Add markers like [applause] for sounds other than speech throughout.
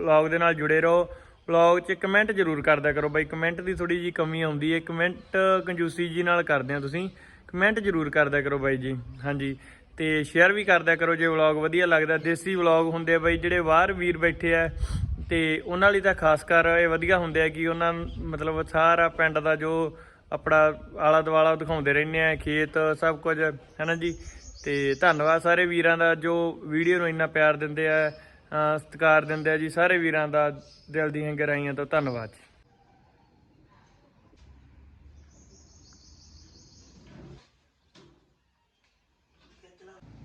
Vlog ਦੇ ਨਾਲ ਜੁੜੇ ਰਹੋ। ਵਲੌਗ 'ਚ ਕਮੈਂਟ ਜ਼ਰੂਰ ਕਰਦਿਆ ਕਰੋ ਬਾਈ। ਕਮੈਂਟ ਦੀ ਥੋੜੀ ਜੀ ਕਮੀ ਆਉਂਦੀ ਹੈ ਕਮੈਂਟ ਕੰਜੂਸੀ ਜੀ ਨਾਲ ਕਰਦੇ ਆ ਤੁਸੀਂ। ਕਮੈਂਟ ਜ਼ਰੂਰ ਕਰਦਿਆ ਕਰੋ ਬਾਈ ਜੀ। ਹਾਂਜੀ। ਤੇ ਸ਼ੇਅਰ ਵੀ ਕਰਦਿਆ ਕਰੋ ਜੇ ਵਲੌਗ ਵਧੀਆ ਲੱਗਦਾ। ਦੇਸੀ ਵਲੌਗ ਹੁੰਦੇ ਆ ਬਾਈ ਜਿਹੜੇ ਬਾਹਰ ਵੀਰ ਬੈਠੇ ਆ। ਤੇ ਉਹਨਾਂ ਲਈ ਤਾਂ ਖਾਸ ਕਰ ਇਹ ਵਧੀਆ ਹੁੰਦੇ ਆ ਕਿ ਉਹਨਾਂ ਮਤਲਬ ਸਾਰਾ ਪਿੰਡ ਦਾ ਜੋ ਆਪਣਾ ਆਲਾ ਦੁਆਲਾ ਦਿਖਾਉਂਦੇ ਰਹਿੰਦੇ ਆ। ਖੇਤ, ਸਭ ਕੁਝ। ਹੈਨਾ ਜੀ? ਤੇ ਧੰਨਵਾਦ ਸਾਰੇ ਵੀਰਾਂ ਦਾ ਜੋ ਵੀਡੀਓ ਨੂੰ ਇੰਨਾ ਪਿਆਰ ਦਿੰਦੇ ਆ। ਸਤਿਕਾਰ ਦਿੰਦੇ ਆ ਜੀ ਸਾਰੇ ਵੀਰਾਂ ਦਾ ਦਿਲ ਦੀਆਂ ਗਹਿਰਾਈਆਂ ਤੋਂ ਧੰਨਵਾਦ ਜੀ।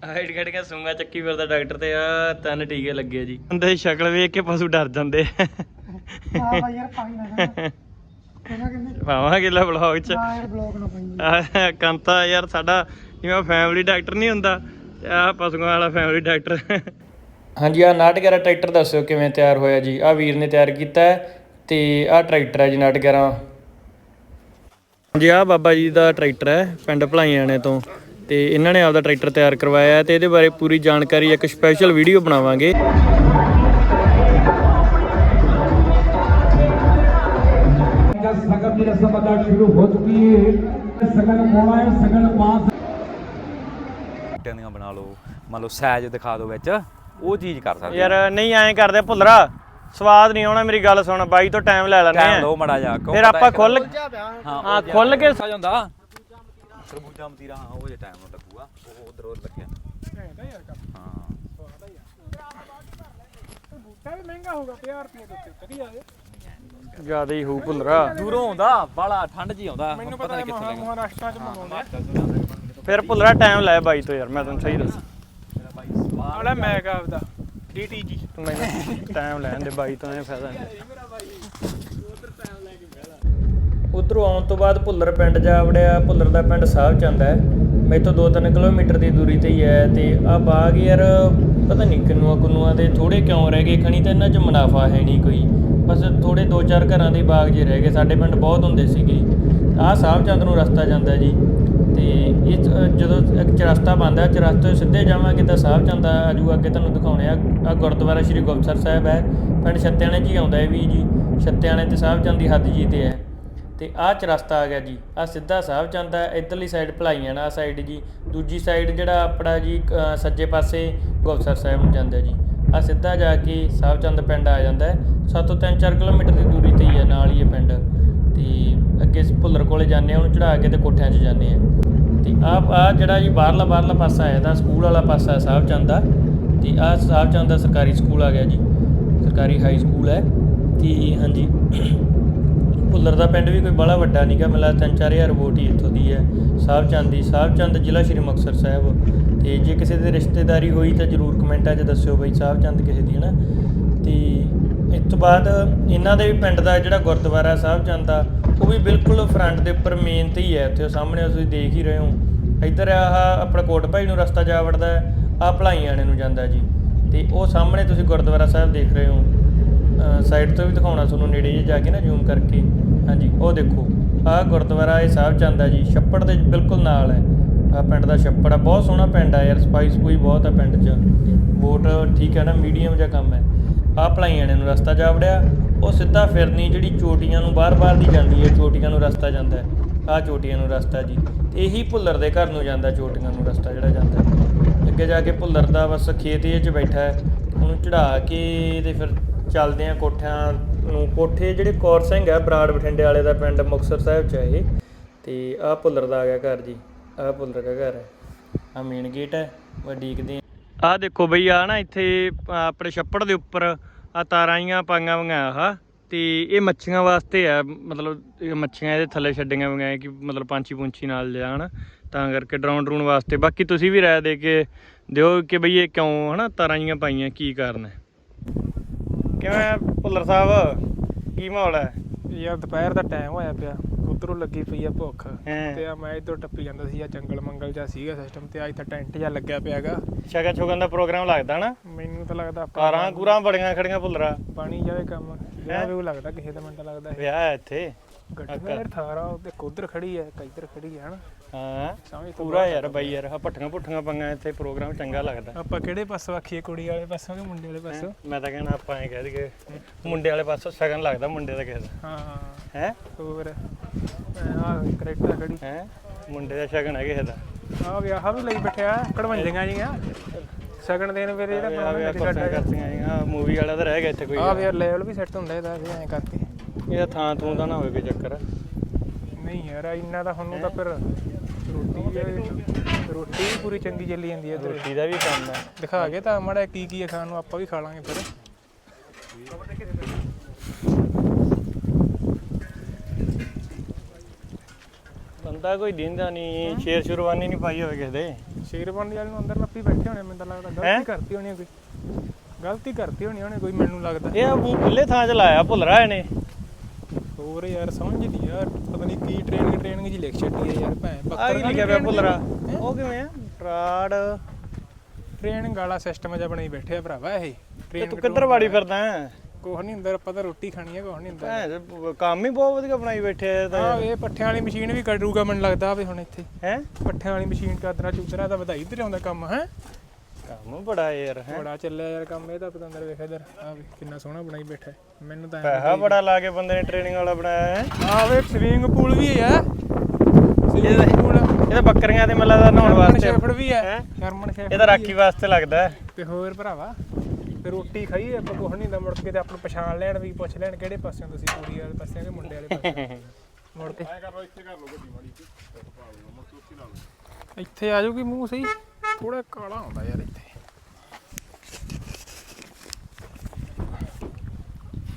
ਹਾਈਟ ਕੱਢ ਕੇ ਸੁੰਗਾ ਚੱਕੀ ਫਿਰਦਾ ਡਾਕਟਰ ਤੇ ਆ ਤਿੰਨ ਟੀਕੇ ਲੱਗੇ ਆ ਜੀ। ਬੰਦੇ ਦੀ ਸ਼ਕਲ ਵੇਖ ਕੇ ਪਸ਼ੂ ਡਰ ਜਾਂਦੇ ਆ। ਆ ਯਾਰ ਪਾਈ ਨਾ ਪਾਵਾਂ ਕਿਲਾ ਬਲੌਗ ਚ। ਆ ਯਾਰ ਬਲੌਗ ਨਾ ਪਾਈ ਆਹ ਕੰਤਾ ਯਾਰ ਸਾਡਾ ਜਿਵੇਂ ਫੈਮਿਲੀ ਡਾਕਟਰ ਨਹੀਂ ਹੁੰਦਾ ਤੇ ਆਹ ਪਸ਼ੂਆਂ ਵਾਲਾ ਫੈਮਿਲੀ ਡਾਕਟਰ। ਹਾਂਜੀ ਆ ਨਾਟਗਰਾ ਟਰੈਕਟਰ ਦੱਸਿਓ ਕਿਵੇਂ ਤਿਆਰ ਹੋਇਆ ਜੀ ਆ ਵੀਰ ਨੇ ਤਿਆਰ ਕੀਤਾ ਹੈ ਤੇ ਆ ਟਰੈਕਟਰ ਹੈ ਜੀ ਨਾਟਗਰਾ ਹਾਂਜੀ ਆ ਬਾਬਾ ਜੀ ਦਾ ਟਰੈਕਟਰ ਹੈ ਪਿੰਡ ਭਲਾਈਆਣੇ ਤੋਂ ਤੇ ਇਹਨਾਂ ਨੇ ਆਪਦਾ ਟਰੈਕਟਰ ਤਿਆਰ ਕਰਵਾਇਆ ਹੈ ਤੇ ਇਹਦੇ ਬਾਰੇ ਪੂਰੀ ਜਾਣਕਾਰੀ ਇੱਕ ਸਪੈਸ਼ਲ ਵੀਡੀਓ ਬਣਾਵਾਂਗੇ का सगन की रस्म अदा शुरू हो चुकी है सगन मोड़ा है सगन पास ਟਿਆਂ ਦੀਆਂ ਬਣਾ ਲਓ ਮੰਨ ਲਓ ਸਾਈਜ਼ ਦਿਖਾ ਦਿਓ ਵਿੱਚ ਉਹ ਚੀਜ਼ ਕਰ ਸਕਦੇ ਯਾਰ ਨਹੀਂ ਐਂ ਕਰਦੇ ਭੁੱਲਰਾ ਸਵਾਦ ਨਹੀਂ ਆਉਣਾ ਮੇਰੀ ਗੱਲ ਸੁਣ ਬਾਈ ਤੋਂ ਟਾਈਮ ਲੈ ਲੈਣੇ ਟਾਈਮ ਆ। ਲਓ ਮੜਾ ਜਾ ਫਿਰ ਆਪਾਂ ਖੁੱਲ ਹਾਂ ਖੁੱਲ ਕੇ ਸਾ ਜਾਂਦਾ। ਸਰਬੂਜਾ ਮਤੀਰਾ ਹਾਂ ਉਹ ਜੇ ਟਾਈਮ ਨੂੰ ਲੱਗੂਗਾ ਉਹ ਉਧਰ ਉਹ ਲੱਗਿਆ। ਹਾਂ। ਬੂਟਾ ਵੀ ਮਹਿੰਗਾ ਹੋਗਾ 50 ਰੁਪਏ ਦੇ ਉੱਤੇ ਵਧੀਆ ਹੈ ਜ਼ਿਆਦਾ ਹੀ ਹੋਊ ਭੁੱਲਰਾ। ਦੂਰੋਂ ਆਉਂਦਾ ਬਾਲਾ ਠੰਡ ਜੀ ਆਉਂਦਾ। ਮੈਨੂੰ ਪਤਾ ਨਹੀਂ ਕਿੱਥੇ ਲੱਗਾ ਮਹਾਰਾਸ਼ਟਰ ਚ ਮੰਗਾਉਂਦੇ ਫਿਰ ਭੁੱਲਰਾ ਟਾਈਮ ਲੈ ਬਾਈ ਤੋਂ ਯਾਰ ਮੈਂ ਤੈਨੂੰ ਸਹੀ ਦੱਸ। ਆਲਾ ਮੈਗ ਆਪਦਾ। ਡੀਟੀਜੀ ਮੈਨੂੰ ਟਾਈਮ ਲੈਣ ਦੇ ਬਾਈ ਤੋਂ ਇਹ ਫਾਇਦਾ ਨਹੀਂ। ਉਧਰੋਂ ਆਉਣ ਤੋਂ ਬਾਅਦ ਭੁੱਲਰ ਪਿੰਡ ਜਾ ਵੜਿਆ। ਭੁੱਲਰ ਦਾ ਪਿੰਡ ਸਾਹਿਬ ਚੰਦਾ ਹੈ। ਮੈਥੋਂ 2-3 ਕਿਲੋਮੀਟਰ ਦੀ ਦੂਰੀ ਤੇ ਹੀ ਹੈ ਤੇ ਆ ਬਾਗ ਯਾਰ ਪਤਾ ਨਹੀਂ ਕਿੰਨੂਆਂ ਕੁੰਨੂਆਂ ਦੇ ਥੋੜੇ ਕਿਉਂ ਰਹਿ ਗਏ। ਖਣੀ ਤਾਂ ਇਹਨਾਂ 'ਚ ਮੁਨਾਫਾ ਹੈ ਨਹੀਂ ਕੋਈ। ਬਸ ਥੋੜੇ 2-4 ਘਰਾਂ ਦੇ ਬਾਗ ਜੇ ਰਹਿ ਗਏ। ਸਾਡੇ ਪਿੰਡ ਬਹੁਤ ਹੁੰਦੇ ਸੀਗੇ। ਆਹ ਸਾਹਿਬ ਚੰਦ ਨੂੰ ਰਸਤਾ ਜਾਂਦਾ ਜੀ। ਜਦੋਂ ਇੱਕ ਚਰਸਤਾ ਬੰਦਾ ਚਰਸਤੇ ਸਿੱਧੇ ਜਾਵਾਂਗੇ ਤਾਂ ਸਾਹਿਬ ਚੰਦ ਆ ਜੂ ਅੱਗੇ ਤੁਹਾਨੂੰ ਦਿਖਾਉਣੇ ਆ। ਆ ਗੁਰਦੁਆਰਾ ਸ੍ਰੀ ਗੁਪਤਸਰ ਸਾਹਿਬ ਹੈ ਪਿੰਡ ਛੱਤਿਆਣੇ ਜੀ ਆਉਂਦਾ ਹੈ ਵੀ ਜੀ। ਛੱਤਿਆਣੇ ਤੇ ਸਾਹਿਬ ਚੰਦ ਦੀ ਹੱਦ ਜੀ ਤੇ ਹੈ। ਤੇ ਆਹ ਚਰਸਤਾ ਆ ਗਿਆ ਜੀ ਆ ਸਿੱਧਾ ਸਾਹਿਬ ਚੰਦ ਇਧਰਲੀ ਸਾਈਡ ਭਲਾਈਆਂ ਨਾ ਸਾਈਡ ਜੀ। ਦੂਜੀ ਸਾਈਡ ਜਿਹੜਾ ਆਪਣਾ ਜੀ ਅ, ਸੱਜੇ ਪਾਸੇ ਗੁਪਤਸਰ ਸਾਹਿਬ ਨੂੰ ਜਾਂਦਾ ਜੀ। ਆ ਸਿੱਧਾ ਜਾ ਕੇ ਸਾਹਿਬ ਚੰਦ ਪਿੰਡ ਆ ਜਾਂਦਾ ਹੈ। ਤੋਂ 3-4 ਕਿਲੋਮੀਟਰ ਦੀ ਦੂਰੀ ਤੇ ਹੀ ਹੈ ਨਾਲ ਹੀ ਇਹ ਪਿੰਡ। ਤੇ ਅੱਗੇ ਸ- ਭੁੱਲਰ ਕੋਲੇ ਜਾਂਦੇ ਆ ਉਹਨੂੰ ਚੜਾ ਕੇ ਤੇ ਕੋਠਿਆਂ 'ਚ ਜਾਂਦੇ ਆ ਤੇ ਆ ਆ ਜਿਹੜਾ ਜੀ ਬਾਹਰਲਾ ਬਾਹਰਲਾ ਪਾਸਾ ਹੈ, ਇਹਦਾ ਸਕੂਲ ਵਾਲਾ ਪਾਸਾ ਹੈ ਸਾਹਿਬ ਚੰਦ ਦਾ। ਤੇ ਆ ਸਾਹਿਬ ਚੰਦ ਦਾ ਸਰਕਾਰੀ ਸਕੂਲ ਆ ਗਿਆ ਜੀ। ਸਰਕਾਰੀ ਹਾਈ ਸਕੂਲ ਹੈ। ਤੇ ਹਾਂਜੀ, ਭੁੱਲਰ ਦਾ ਪਿੰਡ ਵੀ ਕੋਈ ਬੜਾ ਵੱਡਾ ਨਹੀਂਗਾ ਮਿਲਾ 3-4000 ਵੋਟ ਹੀ ਇੱਥੋਂ ਦੀ ਹੈ ਸਾਹਿਬ ਚੰਦ ਦੀ। ਸਾਹਿਬ ਚੰਦ ਜ਼ਿਲ੍ਹਾ ਸ਼੍ਰੀ ਮੁਕਤਸਰ ਸਾਹਿਬ। ਤੇ ਜੇ ਕਿਸੇ ਦੇ ਰਿਸ਼ਤੇਦਾਰੀ ਹੋਈ ਤਾਂ ਜਰੂਰ ਕਮੈਂਟਾਂ 'ਚ ਦੱਸਿਓ ਬਈ ਸਾਹਿਬ ਚੰਦ ਕਿਸੇ ਦੀ ਹੈ ਨਾ ਤੇ ਇਸ ਤੋਂ ਬਾਅਦ ਇਹਨਾਂ ਦੇ ਵੀ ਪਿੰਡ ਦਾ ਜਿਹੜਾ ਗੁਰਦੁਆਰਾ ਸਾਹਿਬ ਚੰਦ ਦਾ ਉਹ ਵੀ ਬਿਲਕੁਲ ਫਰੰਟ ਦੇ ਉੱਪਰ ਮੇਨ ਤੇ ਹੀ ਹੈ ਉੱਥੇ ਸਾਹਮਣੇ ਤੁਸੀਂ ਦੇਖ ਹੀ ਰਹੇ ਹੋ। ਇੱਧਰ ਆਹ ਆਪਣਾ ਕੋਟ ਭਾਈ ਨੂੰ ਰਸਤਾ ਜਾ ਵੜਦਾ ਹੈ ਭਲਾਈ ਆਣੇ ਨੂੰ ਜਾਂਦਾ ਜੀ। ਤੇ ਉਹ ਸਾਹਮਣੇ ਤੁਸੀਂ ਗੁਰਦੁਆਰਾ ਸਾਹਿਬ ਦੇਖ ਰਹੇ ਹੋ। ਸਾਈਡ ਤੋਂ ਵੀ ਦਿਖਾਉਣਾ ਤੁਹਾਨੂੰ ਨੇੜੇ ਜਿਹੇ ਜਾ ਕੇ ਨਾ ਜ਼ੂਮ ਕਰਕੇ। ਹਾਂਜੀ, ਉਹ ਦੇਖੋ, ਆਹ ਗੁਰਦੁਆਰਾ ਇਹ ਸਾਹਿਬ ਜਾਂਦਾ ਜੀ, ਛੱਪੜ ਦੇ ਬਿਲਕੁਲ ਨਾਲ ਹੈ। ਆ ਪਿੰਡ ਦਾ ਛੱਪੜ ਆ, ਬਹੁਤ ਸੋਹਣਾ ਪਿੰਡ ਆ ਯਾਰ ਸਪਾਈ ਸਪੂਈ ਬਹੁਤ ਆ ਪਿੰਡ 'ਚ। ਵੋਟ ਠੀਕ ਹੈ ਨਾ, ਮੀਡੀਅਮ ਜਿਹਾ ਕੰਮ ਹੈ। ਆ ਭਲਾਈਆਣੇ ਨੂੰ ਰਸਤਾ ਜਾ ਵੜਿਆ, ਉਹ ਸਿੱਧਾ ਫਿਰਨੀ ਜਿਹੜੀ ਚੋਟੀਆਂ ਨੂੰ ਬਾਰ-ਬਾਰ ਦੀ ਜਾਂਦੀ ਹੈ, ਚੋਟੀਆਂ ਨੂੰ ਰਸਤਾ ਜਾਂਦਾ ਹੈ। ਆ ਚੋਟੀਆਂ ਨੂੰ ਰਸਤਾ ਜੀ। ਤੇ ਇਹੀ ਭੁੱਲਰ ਦੇ ਘਰ ਨੂੰ ਜਾਂਦਾ, ਚੋਟੀਆਂ ਨੂੰ ਰਸਤਾ ਜਿਹੜਾ ਜਾਂਦਾ ਹੈ। ਅੱਗੇ ਜਾ ਕੇ ਭੁੱਲਰ ਦਾ ਬਸ ਖੇਤ ਇਹ 'ਚ ਬੈਠਾ ਹੈ। ਉਹਨੂੰ ਚੜਾ ਕੇ ਤੇ ਫਿਰ ਚੱਲਦੇ ਆ ਕੋਠਿਆਂ ਨੂੰ। ਕੋਠੇ ਜਿਹੜੇ ਕੌਰ ਸਿੰਘ ਹੈ, ਬਰਾੜ ਬਠਿੰਡੇ ਵਾਲੇ ਦਾ ਪਿੰਡ ਮੁਕਤਸਰ ਸਾਹਿਬ 'ਚ ਹੈ ਇਹ। ਤੇ ਆ ਭੁੱਲਰ ਦਾ ਆ ਗਿਆ ਘਰ ਜੀ। ਆ ਭੁੱਲਰ ਦਾ ਘਰ ਹੈ। ਆ ਮੇਨ ਗੇਟ ਹੈ ਵੱਡੀਕਦੇ ਆਹ ਦੇਖੋ ਬਈ, ਆ ਨਾ ਇੱਥੇ ਆਪਣੇ ਛੱਪੜ ਦੇ ਉੱਪਰ ਆ ਤਾਰਾਂ ਆਈਆਂ ਪਾਈਆਂ ਵੰਗਾ ਆ ਤੇ ਇਹ ਮੱਛੀਆਂ ਵਾਸਤੇ ਆ, ਮਤਲਬ ਮੱਛੀਆਂ ਇਹਦੇ ਥੱਲੇ ਛੱਡੀਆਂ ਵੰਗਾ ਕਿ ਮਤਲਬ ਪੰਛੀ ਪੁੰਛੀ ਨਾਲ ਜਾਣ, ਤਾਂ ਕਰਕੇ ਡਰਾਉਣ ਡਰੂਣ ਵਾਸਤੇ। ਬਾਕੀ ਤੁਸੀਂ ਵੀ ਰਾਏ ਦੇ ਕੇ ਦਿਓ ਕਿ ਬਈ ਇਹ ਕਿਉਂ, ਹਨਾ, ਤਾਰਾਂ ਆਈਆਂ ਪਾਈਆਂ, ਕੀ ਕਾਰਨ ਹੈ? ਕਿਵੇਂ ਭੁੱਲਰ ਸਾਹਿਬ? ਕੀ ਮਾਹੌਲ ਹੈ? ਯਾਰ, ਦੁਪਹਿਰ ਦਾ ਟਾਈਮ ਹੋਇਆ ਪਿਆ। ਉਧਰੋਂ ਲੱਗੀ ਪਈ ਆ ਭੁੱਖ। ਤੇ ਆ ਮੈਂ ਇਧਰ ਟੱਪੀ ਜਾਂਦਾ ਸੀ ਆ ਜੰਗਲ ਮੰਗਲ ਜਿਹਾ ਸੀਗਾ ਸਿਸਟਮ ਤੇ ਅੱਜ ਤਾਂ ਟੈਂਟ ਜਿਹਾ ਲੱਗਿਆ ਪਿਆਗਾ। ਸ਼ਗਨ ਛੁਗਨ ਦਾ ਪ੍ਰੋਗਰਾਮ ਲੱਗਦਾ ਨਾ? ਮੈਨੂੰ ਤਾਂ ਲੱਗਦਾ ਆਪਾਂ ਕਾਰਾਂ ਕੂਰਾਂ ਬੜੀਆਂ ਖੜੀਆਂ ਭੁੱਲਰਾ। ਬਣੀ ਜਾਵੇ ਕੰਮ। ਵਿਆਹ ਵੀ ਲੱਗਦਾ ਕਿਸੇ ਦਾ ਮਿੰਟ ਲੱਗਦਾ ਵਿਆਹ ਇੱਥੇ। ਗੱਡੀ ਦਾ ਯਾਰ ਥਾਰਾ ਉਹਦੇ ਕੋਧਰ ਖੜੀ ਹੈ ਇੱਧਰ ਖੜੀ ਹੈ ਹਨਾ। ਹਾਂ ਸਮਝ ਤੋਂ ਪੂਰਾ ਯਾਰ ਬਾਈ ਯਾਰ ਆ ਪੱਠੀਆਂ ਪੁੱਠੀਆਂ ਪੰਗਾ ਇੱਥੇ ਪ੍ਰੋਗਰਾਮ ਚੰਗਾ ਲੱਗਦਾ। ਆਪਾਂ ਕਿਹੜੇ ਪਾਸੋਂ ਆਖੀਏ ਕੁੜੀ ਵਾਲੇ ਪਾਸੋਂ ਕਿ ਮੁੰਡੇ ਵਾਲੇ ਪਾਸੋਂ? ਮੈਂ ਤਾਂ ਕਹਿੰਦਾ ਆਪਾਂ ਐ ਕਹਿ ਦਈਏ ਮੁੰਡੇ ਵਾਲੇ ਪਾਸੋਂ ਸ਼ਗਨ ਲੱਗਦਾ ਮੁੰਡੇ ਦਾ ਕਿਸੇ ਦਾ। ਹਾਂ ਹੈ। ਹੋਰ? ਆ ਕਰੈਕਟਰ ਖੜੀ। ਹੈ? ਮੁੰਡੇ ਦਾ ਸ਼ਗਨ ਹੈ ਕਿਸੇ ਦਾ? ਆ ਵਿਆਹ ਵੀ ਲਈ ਬੈਠਿਆ ਕੜਵੰਜੀਆਂ ਜੀਆਂ। ਸ਼ਗਨ ਦੇਣ ਵੇਲੇ ਵੀ ਕੁਰਸੀਆਂ ਕਰਤੀਆਂ ਆ ਮੂਵੀ ਵਾਲਾ ਤਾਂ ਰਹਿ ਗਿਆ ਇੱਥੇ ਕੋਈ ਆ ਯਾਰ। ਲੈਵਲ ਵੀ ਸੈੱਟ ਹੁੰਦਾ ਇਹਦਾ ਵੀ ਐਂ ਕਰਕੇ। ਇਹਦਾ ਥਾਂ ਥੂੰ ਦਾ ਨਾ ਹੋਵੇ ਕੋਈ ਚੱਕਰ। ਨਹੀਂ ਯਾਰ ਇੰਨਾ ਤਾਂ ਹੁਣ ਨੂੰ ਤਾਂ ਫਿਰ ਰੋਟੀ ਰੋਟੀ ਵੀ ਪੂਰੀ ਚੰਗੀ ਚੱਲੀ ਜਾਂਦੀ ਹੈ ਰੋਟੀ ਦਾ ਵੀ ਕੰਮ ਹੈ। ਦਿਖਾ ਕੇ ਤਾਂ ਮੜਾ ਕੀ ਕੀ ਹੈ ਖਾਣ ਨੂੰ ਆਪਾਂ ਵੀ ਖਾ ਲਾਂਗੇ ਫਿਰ। ਬੰਦਾ ਕੋਈ ਦਿੰਦਾ ਨਹੀਂ ਸ਼ੇਰ ਸ਼ੁਰਵਾਨੀ ਨਹੀਂ ਪਾਈ ਹੋਵੇ ਕਿਸੇ ਦੇ। ਸ਼ੇਰਵਾਨੀ ਵਾਲੇ ਨੂੰ ਅੰਦਰ ਨੱਪੀ ਬੈਠੇ ਹੋਣੇ ਮੈਨੂੰ ਤਾਂ ਲੱਗਦਾ ਹੈਂ? ਗਲਤੀ ਕਰਤੀ ਹੋਣੀ ਹੈ ਕੋਈ। ਗਲਤੀ ਕਰਤੀ ਹੋਣੀ ਉਹਨੇ ਕੋਈ ਮੈਨੂੰ ਲੱਗਦਾ। ਇਹ ਆ ਖੁੱਲੇ ਥਾਂ 'ਚ ਲਾਇਆ ਭੁੱਲ ਰਹਾ ਇਹਨੇ। ਹੋਰ ਯਾਰ ਸਮਝ ਨਹੀਂ ਯਾਰ ਪਤਾ ਨਹੀਂ ਕੀ ਟ੍ਰੇਨਿੰਗ ਟ੍ਰੇਨਿੰਗ ਜੀ ਲਿਖ ਛੱਡੀ ਹੈ ਯਾਰ ਭੈਣ। ਆ ਬੱਕਰ ਕੀ ਲਿਖਿਆ ਪਿਆ ਭੁੱਲ ਰਹਾ ਉਹ ਕਿਵੇਂ ਆ? ਟਰਾੜ ਟ੍ਰੇਨਿੰਗ ਵਾਲਾ ਸਿਸਟਮ ਜਿਹਾ ਬਣਾਈ ਬੈਠੇ ਆ ਭਰਾਵਾ ਇਹ। ਤੇ ਤੂੰ ਕਿੱਧਰ ਵਾੜੀ ਫਿਰਦਾ ਹੈ? ਕੋਹ ਨਹੀਂ ਹੁੰਦਾ ਆਪਾਂ ਤਾਂ ਰੋਟੀ ਖਾਣੀ ਹੈ ਕੋਹ ਨਹੀਂ ਹੁੰਦਾ। ਭੈਣ ਚੋ, ਕੰਮ ਹੀ ਬਹੁਤ ਵਧੀਆ ਬਣਾਈ ਬੈਠੇ ਆ ਤਾਂ ਇਹ ਪੱਠਿਆਂ ਵਾਲੀ ਮਸ਼ੀਨ ਵੀ ਕਰੂਗਾ ਮੈਨੂੰ ਲੱਗਦਾ ਵੀ ਹੁਣ ਇੱਥੇ। ਹੈ? ਪੱਠਿਆਂ ਵਾਲੀ ਮਸ਼ੀਨ ਕਾਦਰਾ ਚੂਦਰਾ ਤਾਂ ਵਧਾਈ ਤੇ ਆਉਂਦਾ ਕੰਮ ਹੈ? ਕੰਮ ਬੜਾ ਯਾਰ ਹੈ। ਬੜਾ ਚੱਲਿਆ ਯਾਰ ਕੰਮ ਇਹ ਤਾਂ ਪਤੰਦਰ ਵੇਖ ਇਧਰ। ਆ ਵੀ ਕਿੰਨਾ ਸੋਹਣਾ ਬਣਾਈ ਬੈਠਾ ਹੈ। ਮੈਨੂੰ ਤਾਂ ਪੈਸਾ ਬੜਾ ਲਾ ਕੇ ਬੰਦੇ ਨੇ ਟ੍ਰੇਨਿੰਗ ਵਾਲਾ ਬਣਾਇਆ ਹੈ। ਆ ਵੇ ਸਵਿਮਿੰਗ ਪੂਲ ਵੀ ਹੈ। ਸਵਿਮਿੰਗ ਪੂਲ ਇਹ ਤਾਂ ਬੱਕਰੀਆਂ ਦੇ ਮੱਲਾ ਦਾ ਨਹਾਉਣ ਵਾਸਤੇ। ਸ਼ੈਫਰਡ ਵੀ ਹੈ। ਹੈਂ? ਸ਼ਰਮਨ ਸ਼ੈਫਰਡ ਇਹ ਤਾਂ ਰਾਖੀ ਵਾਸਤੇ ਲੱਗਦਾ ਹੈ। ਤੇ ਹੋਰ ਭਰਾਵਾ ਤੇ ਰੋਟੀ ਖਾਈ ਆਪਾਂ ਕੁਛ ਨਹੀਂ ਦਾ ਮੁੜ ਕੇ ਤੇ ਆਪਾਂ ਨੂੰ ਪਛਾਣ ਲੈਣ ਵੀ ਪੁੱਛ ਲੈਣ ਕਿਹੜੇ ਪਾਸਿਓਂ ਤੁਸੀਂ ਕੁੜੀ ਵਾਲੇ ਪਾਸਿਓਂ ਕਿ ਮੁੰਡੇ ਵਾਲੇ ਪਾਸਿਓਂ। [laughs] ਮੁੜ ਕੇ। ਇੱਥੇ ਆ ਜਾਊਗੀ ਮੂੰਹ ਸਹੀ। ਥੋੜਾ ਕਾਲਾ ਹੁੰਦਾ ਯਾਰ ਇੱਥੇ।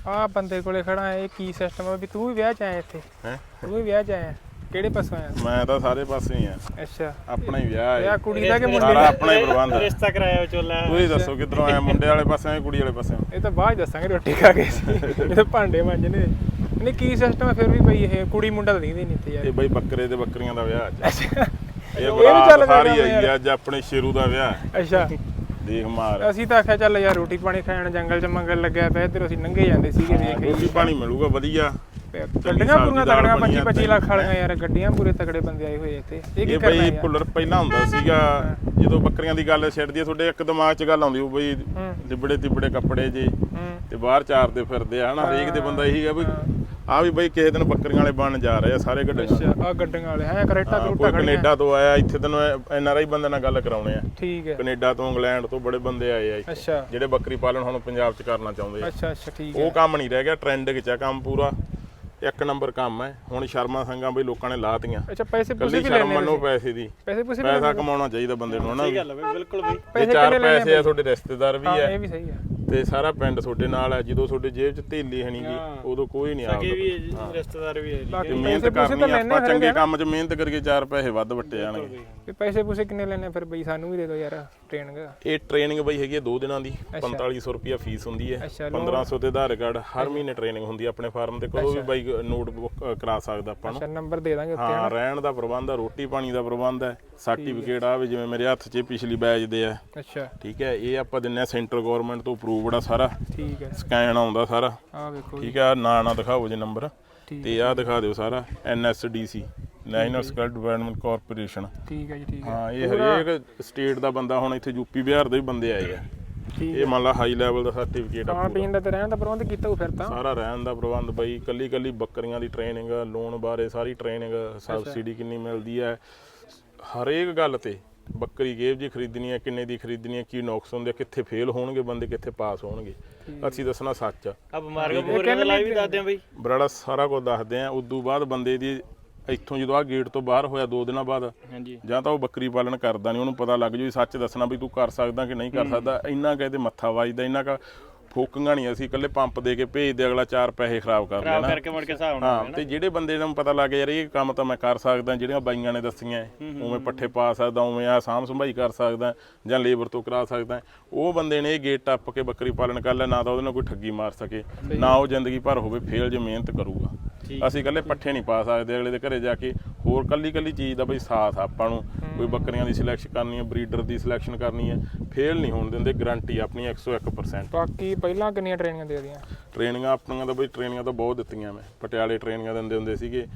ਆ ਬੰਦੇ ਕੋਲੇ ਖੜਾ ਹੈ ਇਹ ਕੀ ਸਿਸਟਮ ਹੈ ਵੀ ਤੂੰ ਵੀ ਵਿਆਹ ਚ ਆਇਆ ਇੱਥੇ? ਹੈਂ? ਤੂੰ ਵੀ ਵਿਆਹ ਚ ਆਇਆ? ਕਿਹੜੇ ਪਾਸੋਂ ਆਇਆ? ਮੈਂ ਤਾਂ ਸਾਰੇ ਪਾਸੇ ਹੀ ਆ। ਅੱਛਾ। ਆਪਣਾ ਹੀ ਵਿਆਹ ਵਿਆਹ ਹੈ ਕੁੜੀ ਦਾ ਕਿ ਮੁੰਡੇ ਸਾਰਾ ਦਾ? ਆਪਣਾ ਹੀ ਪ੍ਰਬੰਧ ਹੈ। ਰਿਸ਼ਤਾ ਕਰਾਇਆ ਚੋਲਾ ਤੁਸੀਂ ਦੱਸੋ ਕਿੱਧਰੋਂ ਆਇਆ? ਮੁੰਡੇ ਵਾਲੇ ਪਾਸੇ ਆਏ ਕੁੜੀ ਵਾਲੇ ਪਾਸੇ? ਇਹ ਤਾਂ ਬਾਅਦ ਦੱਸਾਂਗੇ ਰੋਟੀ ਖਾ ਕੇ। ਸੀ ਇਹ ਤਾਂ ਭਾਂਡੇ ਮਾਂਜਣੇ ਨਹੀਂ ਕੀ ਸਿਸਟਮ ਹੈ ਫਿਰ ਵੀ ਬਈ ਇਹ ਕੁੜੀ ਮੁੰਡਾ ਤਾਂ ਦਿਖਦੇ ਨਹੀਂ ਇੱਥੇ ਯਾਰ। ਇਹ ਬਈ ਬੱਕਰੇ ਤੇ ਬੱਕਰੀਆਂ ਦਾ ਵਿਆਹ ਅੱਜ। ਅੱਛਾ। ਇਹ ਬਰਾਤ ਸਾਰੀ ਆਈ। ਆ, ਅੱਜ ਆਪਣੇ ਸ਼ੇਰੂ ਦਾ ਵਿਆਹ ਹੈ। ਅੱਛਾ। ਦੇਖ ਮਾਰ। ਅਸੀਂ ਤਾਂ ਆਖਿਆ ਚੱਲ ਯਾਰ ਰੋਟੀ ਪਾਣੀ ਖਾਣ ਜੰਗਲ 'ਚ ਮੰਗਲ ਲੱਗਿਆ ਪਿਆ ਇੱਧਰ ਅਸੀਂ ਲੰਘੇ ਜਾਂਦੇ ਸੀਗੇ ਵੇਖ ਰੋਟੀ ਪਾਣੀ ਮਿਲੂਗਾ ਵਧੀਆ। ਗੱਡੀਆਂ ਪੂਰੀਆਂ ਤਗੜੀਆਂ ਬਣੀ 25 ਆ 25 ਤੇ- ਲੱਖ ਵਾਲੀਆਂ ਯਾਰ ਗੱਡੀਆਂ ਪੂਰੇ ਤਗੜੇ ਬੰਦੇ ਆਏ ਹੋਏ ਇੱਥੇ। ਇਹ ਕੀ ਇਹ ਕਰਨਾ ਬਈ ਪੁੱਲਰ ਪਹਿਲਾਂ ਹੁੰਦਾ ਸੀਗਾ ਜਦੋਂ ਬੱਕਰੀਆਂ ਦੀ ਗੱਲ ਛੱਡਦੀ ਤੁਹਾਡੇ ਇੱਕ ਦਿਮਾਗ 'ਚ ਗੱਲ ਆਉਂਦੀ ਉਹ ਬਈ ਹੂੰ। ਲਿਬੜੇ ਤਿਬੜੇ ਕੱਪੜੇ ਜੇ ਹੂੰ। ਤੇ ਬਾਹਰ ਚਾਰਦੇ ਫਿਰਦੇ ਆ ਹਨਾ? ਹਰੇਕ ਦੇ ਬੰਦਾ ਇਹੀ ਆ ਵੀ ਆ ਵੀ ਬਈ ਕਿਸੇ ਦਿਨ ਬੱਕਰੀਆਂ ਵਾਲੇ ਬਣ ਜਾ ਰਹੇ ਆ ਸਾਰੇ ਗੱਡੀਆਂ ਅੱਛਾ ਆ ਗੱਡੀਆਂ ਵਾਲੇ ਹੈ ਕਰੇਟਾ ਕੋਈ ਖੜੀਆਂ ਕੈਨੇਡਾ ਤੋਂ ਆਇਆ ਇੱਥੇ ਤੈਨੂੰ ਐਨ ਆਰ ਆਈ ਬੰਦੇ ਨਾਲ ਗੱਲ ਕਰਾਉਣੇ ਆ। ਠੀਕ ਹੈ। ਕੈਨੇਡਾ ਤੋਂ ਇੰਗਲੈਂਡ ਤੋਂ ਬੜੇ ਬੰਦੇ ਆਏ ਆ ਇੱਥੇ, ਅੱਛਾ। ਜਿਹੜੇ ਬੱਕਰੀ ਪਾਲਣ ਹੁਣ ਪੰਜਾਬ 'ਚ ਕਰਨਾ ਚਾਹੁੰਦੇ ਆ। ਅੱਛਾ ਅੱਛਾ ਠੀਕ ਹੈ। ਉਹ ਕੰਮ ਨਹੀਂ ਰਹਿ ਗਿਆ ਟ੍ਰੈਂਡ 'ਚ ਆ ਕੰਮ ਪੂਰਾ। ਇੱਕ ਨੰਬਰ ਕੰਮ ਹੈ ਹੁਣ ਸ਼ਰਮਾ ਸੰਗਾਂ ਬਈ ਲੋਕਾਂ ਨੇ ਲਾਤੀਆਂ। ਅੱਛਾ ਪੈਸੇ ਪੂਸੇ ਵੀ ਸ਼ਰਮ ਲੈਣੇ ਮੰਨੋ ਪੈਸੇ ਦੀ। ਪੈਸੇ ਪੂਸੇ ਵੀ ਪੈਸਾ ਕਮਾਉਣਾ ਚਾਹੀਦਾ ਬੰਦੇ ਨੂੰ ਹਨਾ ਸਹੀ ਗੱਲ ਹੈ ਬਈ, ਬਿਲਕੁਲ ਬਈ। ਇਹ ਪੈਸੇ ਚਾਰ ਕਿੰਨੇ ਲੈਣੇ ਪੈਸੇ ਆ? ਤੁਹਾਡੇ ਰਿਸ਼ਤੇਦਾਰ ਵੀ ਹਾਂ ਆ ਇਹ ਵੀ ਸਹੀ ਹੈ। ਤੇ ਸਾਰਾ ਪਿੰਡ ਤੁਹਾਡੇ ਨਾਲ ਹੈ ਜਦੋਂ ਤੁਹਾਡੇ ਜੇਬ 'ਚ ਥੇਲੀ ਹਣੀ ਹਾਂ। ਉਦੋਂ ਕੋਈ ਨਹੀਂ ਸਕੇ ਵੀ ਆਉਂਦਾ ਹੈ ਜੀ, ਰਿਸ਼ਤੇਦਾਰ ਵੀ ਹੈ ਜੀ। ਬਾਕੀ ਤੇ ਮਿਹਨਤ ਪੂਸੇ ਕਰਨੀ ਲੈਣੇ ਆਪਾਂ ਫਿਰ ਚੰਗੇ। ਕੰਮ 'ਚ ਮਿਹਨਤ ਕਰਕੇ ਚਾਰ ਪੈਸੇ ਵੱਧ ਵੱਟੇ ਜਾਣਗੇ ਤੇ ਪੈਸੇ ਪੂਸੇ ਕਿੰਨੇ ਲੈਣੇ ਫਿਰ ਬਈ? ਸਾਨੂੰ ਵੀ ਦੇ ਦਿਓ ਯਾਰ ਟ੍ਰੇਨਿੰਗ ਇਹ ਟ੍ਰੇਨਿੰਗ ਬਈ ਹੈਗੀ ਹੈ 2 ਦਿਨਾਂ ਦੀ 4500 ਰੁਪਿਆ ਫੀਸ ਹੁੰਦੀ ਹੈ। ਅੱਛਾ, ਲੋਨ- 1500 ਤੇ ਆਧਾਰ ਕਾਰਡ ਹਰ ਮਹੀਨੇ ਟ੍ਰੇਨਿੰਗ ਹੁੰਦੀ ਹੈ ਆਪਣੇ ਫਾਰਮ ਤੇ ਕਦੋਂ ਵੀ ਬਾਈ ਨੋਟਬੁੱਕ ਕਰਾ ਸਕਦਾ ਆਪਾਂ ਨੂੰ। ਅੱਛਾ ਨੰਬਰ ਦੇ ਦਾਂਗੇ ਉੱਤੇ ਹਾਂ ਰਹਿਣ ਦਾ ਪ੍ਰਬੰਧ ਹੈ ਰੋਟੀ ਪਾਣੀ ਦਾ ਪ੍ਰਬੰਧ ਹੈ ਸਰਟੀਫਿਕੇਟ ਆ ਵੀ ਜਿਵੇਂ ਮੇਰੇ ਹੱਥ 'ਚ ਪਿਛਲੀ ਬੈਚ ਦੇ ਆ। ਅੱਛਾ। ਠੀਕ ਹੈ ਇਹ ਆਪਾਂ ਦਿੰਨੇ ਆ ਸੈਂਟਰ ਗਵਰਨਮੈਂਟ ਤੋਂ ਅਪਰੂਵਡ ਆ ਸਾਰਾ। ਠੀਕ ਹੈ। ਸਕੈਨ ਆਉਂਦਾ ਸਾਰਾ। ਆ ਵੇਖੋ ਠੀਕ ਹੈ ਨਾਂ ਨਾ ਦਿਖਾਓ ਜੀ ਨੰਬਰ। ਤੇ ਆਹ ਦਿਖਾ ਦਿਓ ਸਾਰਾ NSDC national skill development corporation ਠੀਕ ਹੈ ਜੀ। ਠੀਕ ਹੈ ਹਾਂ। ਇਹ ਹਰੇਕ ਸਟੇਟ ਦਾ ਬੰਦਾ ਹੁਣ ਇੱਥੇ ਯੂਪੀ ਬਿਹਾਰ ਦੇ ਵੀ ਬੰਦੇ ਆਏ ਆ। ਇਹ ਮੰਨ ਲਾ ਹਾਈ ਲੈਵਲ ਦਾ ਸਰਟੀਫਿਕੇਟ ਆ ਖਾਣ ਪੀਣ ਦਾ ਤੇ ਰਹਿਣ ਦਾ ਪ੍ਰਬੰਧ ਕੀਤਾ ਹੋ ਫਿਰ ਤਾਂ। ਸਾਰਾ ਰਹਿਣ ਦਾ ਪ੍ਰਬੰਧ ਬਈ ਕੱਲੀ ਕੱਲੀ ਬੱਕਰੀਆਂ ਦੀ ਟ੍ਰੇਨਿੰਗ ਲੋਨ ਬਾਰੇ ਸਾਰੀ ਟ੍ਰੇਨਿੰਗ ਸਬਸਿਡੀ ਕਿੰਨੀ ਮਿਲਦੀ ਹੈ। ਹਰੇਕ ਗੱਲ ਤੇ ਬੱਕਰੀ ਕਿਹੋ ਜੀ ਖਰੀਦਣੀ ਹੈ ਕਿੰਨੇ ਦੀ ਖਰੀਦਣੀ ਹੈ ਕੀ ਨੁਕਸ ਹੁੰਦੇ ਆ, ਕਿੱਥੇ ਫੇਲ ਹੋਣਗੇ ਬੰਦੇ ਕਿੱਥੇ ਪਾਸ ਹੋਣਗੇ। ਅਸੀਂ ਦੱਸਣਾ ਸੱਚ ਆ। ਆ ਬਿਮਾਰੀਆਂ ਬੋਰੀਆਂ ਦਾ ਲਾਈਵ ਵੀ ਦੱਸਦੇ ਆ ਬਈ। ਬਰਾੜਾ ਸਾਰਾ ਕੁਝ ਦੱਸਦੇ ਆ। ਉਦੋਂ ਬਾਅਦ ਬੰਦੇ ਦੀ ਇੱਥੋਂ ਜਦੋਂ ਆ ਗੇਟ ਤੋਂ ਬਾਹਰ ਹੋਇਆ ਦੋ ਦਿਨਾਂ ਬਾਅਦ ਹਾਂਜੀ। ਜਾਂ ਤਾਂ ਉਹ ਬੱਕਰੀ ਪਾਲਣ ਕਰਦਾ ਨਹੀਂ ਉਹਨੂੰ ਪਤਾ ਲੱਗ ਜੂ ਵੀ ਸੱਚ ਦੱਸਣਾ ਵੀ ਤੂੰ ਕਰ ਸਕਦਾ ਕਿ ਨਹੀਂ ਕਰ ਸਕਦਾ। ਇੰਨਾ ਕਹਦੇ ਮੱਥਾ ਵੱਜਦਾ ਇੰਨਾ ਕਾ ਫੋਕੀਆਂ ਨਹੀਂ ਅਸੀਂ ਇਕੱਲੇ ਪੰਪ ਦੇ ਕੇ ਭੇਜਦੇ ਅਗਲਾ ਚਾਰ ਪੈਸੇ ਖਰਾਬ ਕਰ ਖਰਾਬ ਲੈਣਾ। ਕਰਕੇ ਮੁੜ ਕੇ ਹਿਸਾਬ ਨਾਲ ਹਾਂ ਤੇ ਜਿਹੜੇ ਬੰਦੇ ਨੂੰ ਪਤਾ ਲੱਗ ਯਾਰ ਇਹ ਕੰਮ ਤਾਂ ਮੈਂ ਕਰ ਸਕਦਾ ਜਿਹੜੀਆਂ ਬਾਈਆਂ ਨੇ ਦੱਸੀਆਂ ਉਵੇਂ ਪੱਠੇ ਪਾ ਸਕਦਾ ਉਵੇਂ ਆ ਸਾਂਭ ਸੰਭਾਈ ਕਰ ਸਕਦਾ ਜਾਂ ਲੇਬਰ ਤੋਂ ਕਰਾ ਸਕਦਾ। ਉਹ ਬੰਦੇ ਨੇ ਇਹ ਗੇਟ ਟੱਪ ਕੇ ਬੱਕਰੀ ਪਾਲਣ ਕਰ ਲਿਆ ਨਾ ਤਾਂ ਉਹਦੇ ਨਾਲ ਕੋਈ ਠੱਗੀ ਮਾਰ ਸਕੇ ਨਾ ਉਹ ਜ਼ਿੰਦਗੀ ਭਰ ਹੋਵੇ ਫੇਲ ਜੇ ਮਿਹਨਤ ਕਰੂਗਾ। ਅਸੀਂ ਇਕੱਲੇ ਪੱਠੇ ਨਹੀਂ ਪਾ ਸਕਦੇ ਅਗਲੇ ਦੇ ਘਰੇ ਜਾ ਕੇ ਹੋਰ ਕੱਲੀ ਕੱਲੀ ਚੀਜ਼ ਦਾ ਬਈ ਸਾਥ ਆਪਾਂ ਨੂੰ। ਕੋਈ ਬੱਕਰੀਆਂ ਦੀ ਸਿਲੈਕਸ਼ਨ ਕਰਨੀ ਹੈ ਬਰੀਡਰ ਦੀ ਸਿਲੈਕਸ਼ਨ ਕਰਨੀ ਹੈ ਫੇਲ ਨਹੀਂ ਹੋਣ ਦਿੰਦੇ ਗਾਰੰਟੀ ਆਪਣੀ 101% ਬਾਕੀ ਪਹਿਲਾਂ ਕਿੰਨੀਆਂ ਟ੍ਰੇਨਿੰਗਾਂ ਦੇ ਦੀਆਂ ਟ੍ਰੇਨਿੰਗਾਂ ਆਪਣੀਆਂ ਤਾਂ ਬਈ ਟ੍ਰੇਨਿੰਗਾਂ ਤਾਂ ਬਹੁਤ ਦਿੱਤੀਆਂ ਮੈਂ। ਪਟਿਆਲੇ ਟ੍ਰੇਨਿੰਗਾਂ ਦਿੰਦੇ ਹੁੰਦੇ ਸੀਗੇ।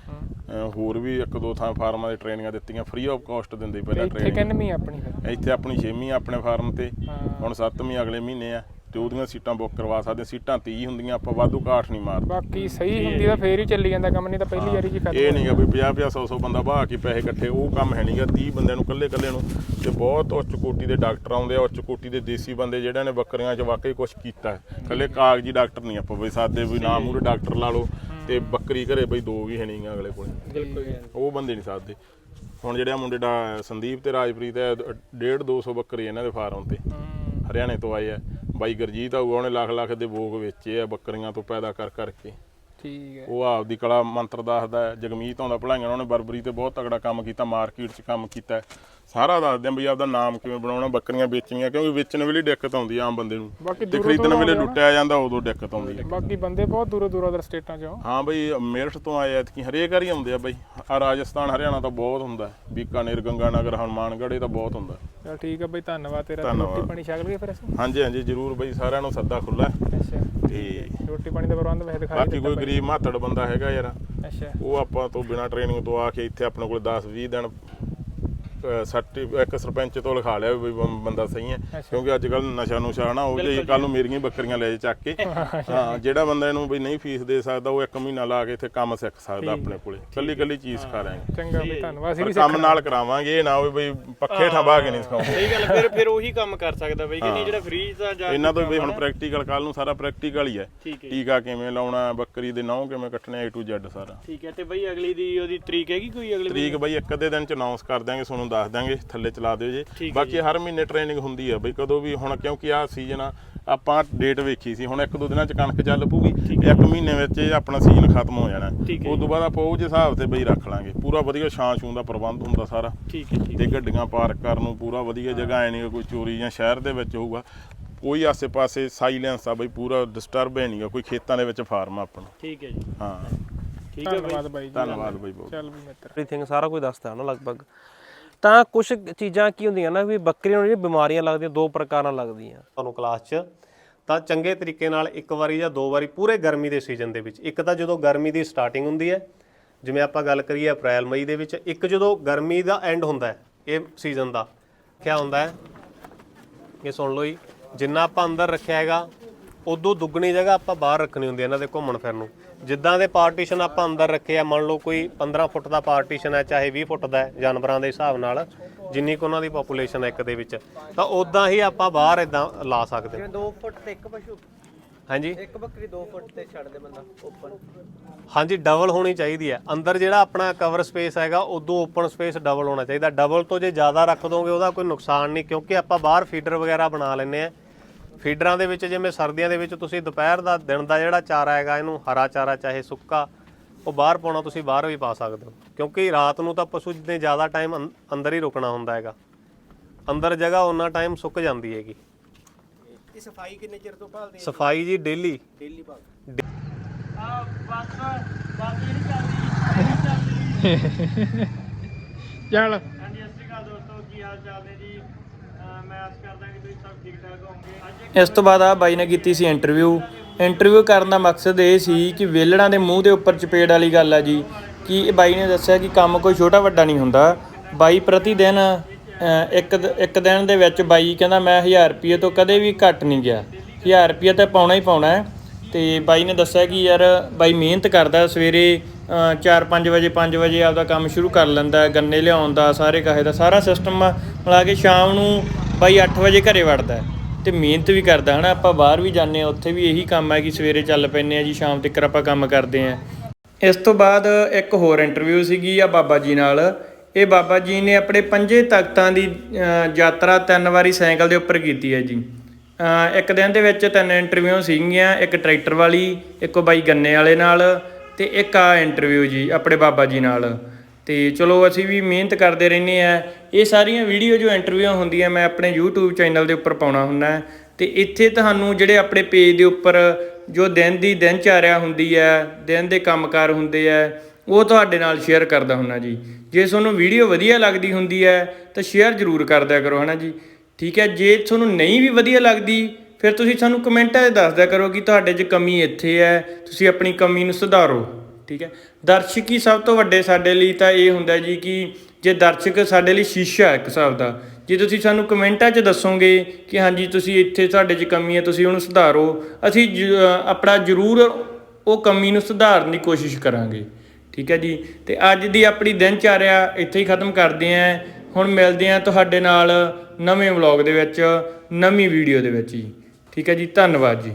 ਹੋਰ ਵੀ ਇੱਕ ਦੋ ਥਾਂ ਫਾਰਮਾਂ ਦੇ ਟ੍ਰੇਨਿੰਗਾਂ ਦਿੱਤੀਆਂ ਫ੍ਰੀ ਆਫ ਕਾਸਟ ਦਿੰਦੇ ਪਹਿਲਾਂ ਇੱਥੇ ਟ੍ਰੇਨਿੰਗ ਕਿੰਨਵੀਂ ਆ ਆਪਣੀ ਇੱਥੇ ਆਪਣੀ 6ਵੀਂ ਆਪਣੇ ਫਾਰਮ ਤੇ। ਹੁਣ 7ਵੀਂ ਅਗਲੇ ਮਹੀਨੇ ਆ। ਤੇ ਉਹਦੀਆਂ ਸੀਟਾਂ ਬੁੱਕ ਕਰਵਾ ਸਕਦੇ ਸੀਟਾਂ 30 ਹੁੰਦੀਆਂ ਆਪਾਂ ਵਾਧੂ ਕਾਠ ਨਹੀਂ ਮਾਰਦੇ। ਬਾਕੀ ਸਹੀ ਹੁੰਦੀ ਤਾਂ ਫੇਰ ਹੀ ਚੱਲੀ ਜਾਂਦਾ ਕੰਮ ਨਹੀਂ ਤਾਂ ਪਹਿਲੀ ਵਾਰੀ ਜੀ ਖਤਮ ਇਹ ਨਹੀਂਗਾ ਵੀ 50 50 100 100 ਬੰਦਾ ਬਾਹ ਕੇ ਪੈਸੇ ਇਕੱਠੇ ਉਹ ਕੰਮ ਹੈ ਨਹੀਂਗਾ 30 ਬੰਦਿਆਂ ਨੂੰ ਇਕੱਲੇ ਇਕੱਲੇ ਨੂੰ। ਤੇ ਬਹੁਤ ਉੱਚ ਕੋਟੀ ਦੇ ਡਾਕਟਰ ਆਉਂਦੇ ਆ ਉੱਚ ਕੋਟੀ ਦੇ ਦੇਸੀ ਬੰਦੇ ਜਿਹੜਿਆਂ ਨੇ ਬੱਕਰੀਆਂ 'ਚ ਵਾਕਈ ਕੁਝ ਕੀਤਾ ਇਕੱਲੇ ਕਾਗਜ਼ੀ ਡਾਕਟਰ ਨਹੀਂ ਆਪਾਂ ਬਈ ਸਾਦੇ ਵੀ ਨਾਮ ਮੂਰੇ ਡਾਕਟਰ ਲਾ ਲਓ ਤੇ ਬੱਕਰੀ ਘਰੇ ਬਈ ਦੋ ਵੀ ਹੈ ਨਹੀਂਗਾ ਅਗਲੇ ਕੋਲੇ। ਬਿਲਕੁਲ ਉਹ ਬੰਦੇ ਨਹੀਂ ਸਾਦੇ। ਹੁਣ ਜਿਹੜੇ ਮੁੰਡੇ ਦਾ ਸੰਦੀਪ ਤੇ ਰਾਜਪ੍ਰੀਤ ਹੈ 1.5 200 ਬੱਕਰੀ ਇਹਨਾਂ ਦੇ ਫਾਰਮ ਤੇ। ਹਰਿਆਣੇ ਤੋਂ ਆਏ ਆ। ਬਾਈ ਗਰਜੀਤ ਆਊਗਾ ਉਹਨੇ ਲੱਖ ਲੱਖ ਦੇ ਭੋਗ ਵੇਚੇ ਆ ਬੱਕਰੀਆਂ ਤੋਂ ਪੈਦਾ ਕਰ ਕਰਕੇ ਠੀਕ ਹੈ ਉਹ ਆਪਦੀ ਕਲਾ ਮੰਤਰ ਦੱਸਦਾ ਹੈ। ਜਗਮੀਤ ਆਉਂਦਾ ਭਲਾਈਆਂ ਉਹਨੇ ਬਰਬਰੀ ਤੇ ਬਹੁਤ ਤਗੜਾ ਕੰਮ ਕੀਤਾ ਮਾਰਕੀਟ 'ਚ ਕੰਮ ਕੀਤਾ ਹੈ। ਸਾਰਾ ਦੱਸਦੇ ਆ ਵੀ ਆਪਦਾ ਨਾਮ ਕਿਵੇਂ ਬਣਾਉਣਾ ਬੱਕਰੀਆਂ ਵੇਚਣੀਆਂ ਕਿਉਂਕਿ ਵੇਚਣ ਵੇਲੇ ਦਿੱਕਤ ਆਉਂਦੀ ਆ ਆਮ ਬੰਦੇ ਨੂੰ। ਤੇ ਖਰੀਦਣ ਵੇਲੇ ਆ ਲੁੱਟਿਆ ਜਾਂਦਾ ਉਦੋਂ ਦਿੱਕਤ ਆਉਂਦੀ ਹੈ ਬਾਕੀ ਬੰਦੇ ਬਹੁਤ ਦੂਰੋਂ ਦੂਰੋਂ ਅਦਰ ਸਟੇਟਾਂ ਚੋਂ। ਹਾਂ ਬਈ ਮੇਰਠ ਤੋਂ ਆਏ ਐਤਕੀ ਹਰੇਕ ਵਾਰੀ ਆਉਂਦੇ ਆ ਬਈ। ਆ ਰਾਜਸਥਾਨ ਹਰਿਆਣਾ ਤਾਂ ਬਹੁਤ ਹੁੰਦਾ। ਬੀਕਾਨੇਰ ਗੰਗਾਨਗਰ ਹਨੂਮਾਨਗੜ੍ਹ ਇਹ ਤਾਂ ਬਹੁਤ ਹੁੰਦਾ। ਚਲ ਠੀਕ ਹੈ ਬਈ ਧੰਨਵਾਦ ਤੇਰਾ। ਰੋਟੀ ਪਾਣੀ ਛਕ ਲਈਏ ਫਿਰ ਅਸੀਂ? ਹਾਂਜੀ ਹਾਂਜੀ ਜ਼ਰੂਰ ਬਈ ਸਾਰਿਆਂ ਨੂੰ ਸੱਦਾ ਖੁੱਲਾ ਅੱਛਾ। ਤੇ ਰੋਟੀ ਪਾਣੀ ਦਾ ਪ੍ਰਬੰਧ ਵੈਸੇ ਦਿਖਾਈ ਬਾਕੀ ਕੋਈ ਗਰੀਬ ਮਾਤੜ ਬੰਦਾ ਹੈਗਾ ਯਾਰ। ਅੱਛਾ। ਉਹ ਆਪਾਂ ਤੋਂ ਬਿਨਾ ਟ੍ਰੇਨਿੰਗ ਤੋਂ ਆ ਕੇ ਇੱਥੇ ਆਪਣੇ ਕੋਲ 10 20 ਦਿਨ ਸਰਟੀ ਇੱਕ ਸਰਪੰਚ ਤੋਂ ਲਿਖਾ ਲਿਆ ਵੀ ਬੰ- ਬੰਦਾ ਸਹੀ ਹੈ। ਕਿਉਂਕਿ ਅੱਜ ਕੱਲ ਨਸ਼ਾ ਨੁਸ਼ਾ ਨਾ ਹੋ ਜਾਏ ਕੱਲ ਨੂੰ ਮੇਰੀਆਂ ਹੀ ਬੱਕਰੀਆਂ ਲੈ ਜਾ ਚੱਕ ਕੇ। ਹਾਂ ਜਿਹੜਾ ਬੰਦਾ ਇਹਨੂੰ ਬਈ ਨਹੀਂ ਫੀਸ ਦੇ ਸਕਦਾ ਉਹ ਇੱਕ ਮਹੀਨਾ ਲਾ ਕੇ ਇੱਥੇ ਕੰਮ ਸਿੱਖ ਸਕਦਾ ਆਪਣੇ ਕੋਲੇ। ਕੱਲੀ ਕੱਲੀ ਚੀਜ਼ ਸਿਖਾ ਰਹੇ ਚੰਗਾ ਬਈ ਧੰਨਵਾਦ। ਅਸੀਂ ਪਰ ਵੀ ਕੰਮ ਨਾਲ ਕਰਾਵਾਂਗੇ ਇਹ ਨਾ ਹੋਵੇ ਬਈ ਪੱਖੇ ਠਾਬਾ ਕੇ ਨਹੀਂ ਸਿਖਾਉਂਦੇ। ਸਹੀ ਗੱਲ ਫਿਰ ਫਿਰ ਉਹੀ ਕੰਮ ਕਰ ਸਕਦਾ ਬਈ ਕਿ ਨਹੀਂ ਜਿਹੜਾ ਫ੍ਰੀ ਦਾ ਜਾ ਇਹਨਾਂ ਤੋਂ ਵੀ ਹੁਣ ਪ੍ਰੈਕਟੀਕਲ ਕੱਲ ਨੂੰ ਸਾਰਾ ਪ੍ਰੈਕਟੀਕਲ ਹੀ ਹੈ। ਠੀਕ ਹੈ। ਟੀਕਾ ਕਿਵੇਂ ਲਾਉਣਾ ਬੱਕਰੀ ਦੇ ਨਹੁੰ ਕਿਵੇਂ ਕੱਟਣੇ A to Z ਸਾਰਾ। ਠੀਕ ਹੈ ਤੇ ਬਈ ਅਗਲੀ ਦੀ ਉਹਦੀ ਤਰੀਕ ਹੈਗੀ ਕੋਈ ਅਗਲੇ ਤਰੀਕ ਬਈ ਇੱਕ ਅੱਧੇ ਦਿਨ ਚ ਅਨਾਉਂਸ ਕਰ ਦਾਂਗੇ ਤੁਹਾਨੂੰ ਦੱਸ ਦਾਂਗੇ ਥੱਲੇ ਚਲਾ ਦਿਓ ਜੀ। ਬਾਕੀ ਹਰ ਮਹੀਨੇ ਟ੍ਰੇਨਿੰਗ ਹੁੰਦੀ ਆ ਬਈ ਕਦੋਂ ਵੀ ਹੁਣ ਕਿਉਂਕਿ ਆਹ ਸੀਜ਼ਨ ਆ ਆਪਾਂ ਡੇਟ ਵੇਖੀ ਸੀ ਹੁਣ ਇੱਕ ਦੋ ਦਿਨਾਂ ਚ ਕਣਕ ਚੱਲ ਪੂਗੀ ਇੱਕ ਮਹੀਨੇ ਵਿੱਚ ਇਹ ਆਪਣਾ ਸੀਜ਼ਨ ਖਤਮ ਹੋ ਜਾਣਾ। ਉਸ ਤੋਂ ਬਾਅਦ ਆਪਾਂ ਉਹ ਜਿਹੇ ਹਿਸਾਬ ਤੇ ਬਈ ਰੱਖ ਲਾਂਗੇ। ਪੂਰਾ ਵਧੀਆ ਛਾਂ ਛੂੰ ਦਾ ਪ੍ਰਬੰਧ ਹੁੰਦਾ ਸਾਰਾ। ਠੀਕ ਹੈ ਠੀਕ ਤੇ ਗੱਡੀਆਂ ਪਾਰਕ ਕਰਨ ਨੂੰ ਪੂਰਾ ਵਧੀਆ ਜਗ੍ਹਾ ਐ ਨਹੀਂ ਕੋਈ ਚੋਰੀ ਜਾਂ ਸ਼ਹਿਰ ਦੇ ਵਿੱਚ ਹੋਊਗਾ। ਕੋਈ ਆਸੇ-ਪਾਸੇ ਸਾਈਲੈਂਸ ਆ ਬਈ ਪੂਰਾ ਡਿਸਟਰਬ ਹੈ ਨਹੀਂਗਾ ਕੋਈ ਖੇਤਾਂ ਦੇ ਵਿੱਚ ਫਾਰਮ ਆ ਆਪਣਾ। ਠੀਕ ਹੈ ਜੀ। ਹਾਂ। ਠੀਕ ਹੈ ਬਈ। ਧੰਨਵਾਦ ਬਾਈ ਜੀ। ਧੰਨਵਾਦ ਬਈ ਬਹੁਤ। ਚੱਲ ਵੀ ਮਿੱਤਰ। ਐਵਰੀਥਿੰਗ ਸਾਰਾ ਕੁਝ ਦੱਸਦਾ ਨਾ ਲਗਭਗ। ਤਾਂ ਕੁਝ ਚੀਜ਼ਾਂ ਕੀ ਹੁੰਦੀਆਂ ਨਾ ਵੀ ਬੱਕਰੀਆਂ ਨੂੰ ਜਿਹੜੀ ਬਿਮਾਰੀਆਂ ਲੱਗਦੀਆਂ, ਦੋ ਪ੍ਰਕਾਰਾਂ ਲੱਗਦੀਆਂ। ਤੁਹਾਨੂੰ ਕਲਾਸ 'ਚ ਤਾਂ ਚੰਗੇ ਤਰੀਕੇ ਨਾਲ ਇੱਕ ਵਾਰੀ ਜਾਂ ਦੋ ਵਾਰੀ ਪੂਰੇ ਗਰਮੀ ਦੇ ਸੀਜ਼ਨ ਦੇ ਵਿੱਚ, ਇੱਕ ਤਾਂ ਜਦੋਂ ਗਰਮੀ ਦੀ ਸਟਾਰਟਿੰਗ ਹੁੰਦੀ ਹੈ, ਜਿਵੇਂ ਆਪਾਂ ਗੱਲ ਕਰੀਏ ਅਪ੍ਰੈਲ, ਮਈ ਦੇ ਵਿੱਚ, ਇੱਕ ਜਦੋਂ ਗਰਮੀ ਦਾ ਐਂਡ ਹੁੰਦਾ ਹੈ, ਇਹ ਸੀਜ਼ਨ ਦਾ, ਕਿਆ ਹੁੰਦਾ ਹੈ? ਇਹ ਸੁਣ ਲਓ ਜੀ, ਜਿੰਨਾ ਆਪਾਂ ਅੰਦਰ ਰੱਖਿਆ ਹੈਗਾ, ਉਦੋਂ ਦੁੱਗਣੀ ਜਗ੍ਹਾ ਆਪਾਂ ਬਾਹਰ ਰੱਖਣੀ ਹੁੰਦੀ ਹੈ ਇਹਨਾਂ ਦੇ ਘੁੰਮਣ ਫਿਰਨ ਨੂੰ। ਜਿੱਦਾਂ ਦੇ ਪਾਰਟੀਸ਼ਨ ਆਪਾਂ ਅੰਦਰ ਰੱਖੇ ਆ ਮੰਨ ਲਓ ਕੋਈ 15 ਫੁੱਟ ਦਾ ਪਾਰਟੀਸ਼ਨ ਹੈ ਚਾਹੇ 20 ਫੁੱਟ ਦਾ ਜਾਨਵਰਾਂ ਦੇ ਹਿਸਾਬ ਨਾਲ ਜਿੰਨੀ ਕੁ ਉਹਨਾਂ ਦੀ ਪੋਪੂਲੇਸ਼ਨ ਹੈ ਇੱਕ ਦੇ ਵਿੱਚ ਤਾਂ ਉਦਾਂ ਹੀ ਆਪਾਂ ਬਾਹਰ ਇਦਾਂ ਲਾ ਸਕਦੇ ਹਾਂ। 2 ਫੁੱਟ ਤੇ ਇੱਕ ਪਸ਼ੂ। ਹਾਂਜੀ। ਇੱਕ ਬੱਕਰੀ 2 ਫੁੱਟ ਤੇ ਛੱਡ ਦੇ ਬੰਦਾ ਓਪਨ ਹਾਂਜੀ ਡਬਲ ਹੋਣੀ ਚਾਹੀਦੀ ਹੈ। ਅੰਦਰ ਜਿਹੜਾ ਆਪਣਾ ਕਵਰ ਸਪੇਸ ਹੈਗਾ ਉਦੋਂ ਓਪਨ ਸਪੇਸ ਡਬਲ ਹੋਣਾ ਚਾਹੀਦਾ। ਡਬਲ ਤੋਂ ਜੇ ਜ਼ਿਆਦਾ ਰੱਖ ਦੋਗੇ ਉਹਦਾ ਕੋਈ ਨੁਕਸਾਨ ਨਹੀਂ ਕਿਉਂਕਿ ਆਪਾਂ ਬਾਹਰ ਫੀਡਰ ਵਗੈਰਾ ਬਣਾ ਲੈਂਦੇ ਆ ਫੀਡਰਾਂ ਦੇ ਵਿੱਚ ਜਿਵੇਂ ਸਰਦੀਆਂ ਦੇ ਵਿੱਚ ਤੁਸੀਂ ਦੁਪਹਿਰ ਦਾ ਦਿਨ ਦਾ ਜਿਹੜਾ ਚਾਰਾ ਹੈਗਾ ਇਹਨੂੰ ਹਰਾ ਚਾਰਾ ਚਾਹੇ ਸੁੱਕਾ ਉਹ ਬਾਹਰ ਪਾਉਣਾ ਤੁਸੀਂ ਬਾਹਰ ਵੀ ਪਾ ਸਕਦੇ ਹੋ। ਕਿਉਂਕਿ ਰਾਤ ਨੂੰ ਤਾਂ ਪਸ਼ੂ ਜਿੰਨੇ ਜ਼ਿਆਦਾ ਟਾਈਮ ਅੰਦਰ ਹੀ ਰੁਕਣਾ ਹੁੰਦਾ ਹੈਗਾ। ਅੰਦਰ ਜਗ੍ਹਾ ਉਹਨਾਂ ਟਾਈਮ ਸੁੱਕ ਜਾਂਦੀ ਹੈਗੀ। ਇਹ ਸਫ਼ਾਈ ਕਿੰਨੇ ਚਿਰ ਤੋਂ ਭਾਲਦੇ ਸਫ਼ਾਈ ਜੀ ਡੇਲੀ। ਡੇਲੀ ਭਾਲ ਆ। ਬਸ ਬਸ ਜਿਹੜੀ ਚੱਲਦੀ ਚੱਲ। ਹਾਂਜੀ ਸਤਿ ਸ਼੍ਰੀ ਅਕਾਲ ਦੋਸਤੋ ਕੀ ਹਾਲ ਚਾਲ ਨੇ ਜੀ? ਇਸ ਤੋਂ ਬਾਅਦ ਆ ਬਾਈ ਨੇ ਕੀਤੀ ਸੀ ਇੰਟਰਵਿਊ ਇੰਟਰਵਿਊ ਕਰਨ ਦਾ ਮਕਸਦ ਇਹ ਸੀ ਕਿ ਵੇਲੜਾਂ ਦੇ ਮੂੰਹ ਦੇ ਉੱਪਰ ਚਪੇੜ ਵਾਲੀ ਗੱਲ ਆ ਜੀ। ਕਿ ਇਹ ਬਾਈ ਨੇ ਦੱਸਿਆ ਕਿ ਕੰਮ ਕੋਈ ਛੋਟਾ ਵੱਡਾ ਨਹੀਂ ਹੁੰਦਾ। ਬਾਈ ਪ੍ਰਤੀ ਦਿਨ ਇੱਕ ਇੱਕ ਦਿਨ ਦੇ ਵਿੱਚ ਬਾਈ ਕਹਿੰਦਾ, ਮੈਂ 1000 ਰੁਪਏ ਤੋਂ ਕਦੇ ਵੀ ਘੱਟ ਨਹੀਂ ਗਿਆ। 1000 ਰੁਪਏ ਤਾਂ ਪਾਉਣਾ ਹੀ ਪਾਉਣਾ ਹੈ। ਤੇ ਬਾਈ ਨੇ ਦੱਸਿਆ ਕਿ ਯਾਰ ਬਾਈ ਮਿਹਨਤ ਕਰਦਾ, ਸਵੇਰੇ 4-5 ਵਜੇ 5 ਵਜੇ ਆਪਦਾ ਕੰਮ ਸ਼ੁਰੂ ਕਰ ਲੈਂਦਾ, ਗੰਨੇ ਲਿਆਉਣ ਦਾ, ਸਾਰੇ ਕਾਹੇ ਦਾ, ਸਾਰਾ ਸਿਸਟਮ ਮਿਲਾ ਕੇ ਸ਼ਾਮ ਨੂੰ ਬਾਈ 8 ਵਜੇ ਘਰੇ ਵੜਦਾ ਹੈ ਤੇ ਮਿਹਨਤ ਵੀ ਕਰਦਾ ਹਨਾ ਆਪਾਂ ਬਾਹਰ ਵੀ ਜਾਂਦੇ ਆ ਉੱਥੇ ਵੀ ਇਹੀ ਕੰਮ ਹੈ ਕਿ ਸਵੇਰੇ ਚੱਲ ਪੈਂਦੇ ਆ ਜੀ, ਸ਼ਾਮ ਤੱਕ ਆਪਾਂ ਕੰਮ ਕਰਦੇ ਆ ਇਸ ਤੋਂ ਬਾਅਦ ਇੱਕ ਹੋਰ ਇੰਟਰਵਿਊ ਸੀਗੀ ਆ ਬਾਬਾ ਜੀ ਨਾਲ। ਇਹ ਬਾਬਾ ਜੀ ਨੇ ਆਪਣੇ ਪੰਜੇ ਤਖਤਾਂ ਦੀ ਯਾਤਰਾ ਤਿੰਨ ਵਾਰੀ ਸਾਈਕਲ ਦੇ ਉੱਪਰ ਕੀਤੀ ਹੈ ਜੀ। ਇੱਕ ਦਿਨ ਦੇ ਵਿੱਚ ਤਿੰਨ ਇੰਟਰਵਿਊ ਸੀਗੀਆਂ, ਇੱਕ ਟਰੈਕਟਰ ਵਾਲੀ, ਇੱਕੋ ਬਾਈ ਗੰਨੇ ਵਾਲੇ ਨਾਲ ਤੇ ਇੱਕ ਆ ਇੰਟਰਵਿਊ ਜੀ, ਆਪਣੇ ਬਾਬਾ ਜੀ ਨਾਲ। ਤੇ ਚਲੋ ਅਸੀਂ ਵੀ ਮਿਹਨਤ ਕਰਦੇ ਰਹਿੰਦੇ ਆ। ਇਹ ਸਾਰੀਆਂ ਵੀਡੀਓ ਜੋ ਇੰਟਰਵਿਊ ਹੁੰਦੀਆਂ, ਮੈਂ ਆਪਣੇ YouTube ਚੈਨਲ ਦੇ ਉੱਪਰ ਪਾਉਣਾ ਹੁੰਦਾ। ਤੇ ਇੱਥੇ ਤੁਹਾਨੂੰ ਜਿਹੜੇ ਆਪਣੇ ਪੇਜ ਦੇ ਉੱਪਰ ਜੋ ਦਿਨ ਦੀ ਦਿਨਚਾਰਿਆ ਹੁੰਦੀ ਹੈ ਦਿਨ ਦੇ ਕੰਮਕਾਰ ਹੁੰਦੇ ਆ, ਉਹ ਤੁਹਾਡੇ ਨਾਲ ਸ਼ੇਅਰ ਕਰਦਾ ਹੁੰਨਾ ਜੀ। ਜੇ ਤੁਹਾਨੂੰ ਵੀਡੀਓ ਵਧੀਆ ਲੱਗਦੀ ਹੁੰਦੀ ਹੈ ਤਾਂ ਸ਼ੇਅਰ ਜ਼ਰੂਰ ਕਰ ਦਿਆ ਕਰੋ, ਹਨਾ ਜੀ? ਠੀਕ ਹੈ ਜੇ ਤੁਹਾਨੂੰ ਨਹੀਂ ਵੀ ਵਧੀਆ ਲੱਗਦੀ, ਫਿਰ ਤੁਸੀਂ ਸਾਨੂੰ ਕਮੈਂਟਾਂ 'ਚ ਦੱਸਦਿਆ ਕਰੋ ਕਿ ਤੁਹਾਡੇ 'ਚ ਕਮੀ ਇੱਥੇ ਹੈ ਤੁਸੀਂ ਆਪਣੀ ਕਮੀ ਨੂੰ ਸੁਧਾਰੋ। ਠੀਕ ਹੈ। ਦਰਸ਼ਕ ਹੀ ਸਭ ਤੋਂ ਵੱਡੇ ਸਾਡੇ ਲਈ ਤਾਂ ਇਹ ਹੁੰਦਾ ਜੀ ਕਿ ਜੇ ਦਰਸ਼ਕ ਸਾਡੇ ਲਈ ਸ਼ੀਸ਼ਾ ਹੈ ਇੱਕ ਹਿਸਾਬ ਦਾ, ਜੇ ਤੁਸੀਂ ਸਾਨੂੰ ਕਮੈਂਟਾਂ 'ਚ ਦੱਸੋਗੇ ਕਿ ਹਾਂਜੀ ਤੁਸੀਂ ਇੱਥੇ ਤੁਹਾਡੇ 'ਚ ਕਮੀ ਹੈ, ਤੁਸੀਂ ਉਹਨੂੰ ਸੁਧਾਰੋ, ਅਸੀਂ ਜ- ਆਪਣਾ ਜ਼ਰੂਰ ਉਹ ਕਮੀ ਨੂੰ ਸੁਧਾਰਨ ਦੀ ਕੋਸ਼ਿਸ਼ ਕਰਾਂਗੇ। ਠੀਕ ਹੈ ਜੀ। ਤੇ ਅੱਜ ਦੀ ਆਪਣੀ ਦਿਨਚਾਰਿਆ ਇੱਥੇ ਹੀ ਖਤਮ ਕਰਦੇ ਆਂ ਹੁਣ ਮਿਲਦੇ ਆਂ ਤੁਹਾਡੇ ਨਾਲ ਨਵੇਂ ਵਲੌਗ ਦੇ ਵਿੱਚ, ਨਵੀਂ ਵੀਡੀਓ ਦੇ ਵਿੱਚ ਜੀ। ਠੀਕ ਹੈ ਜੀ। ਧੰਨਵਾਦ ਜੀ।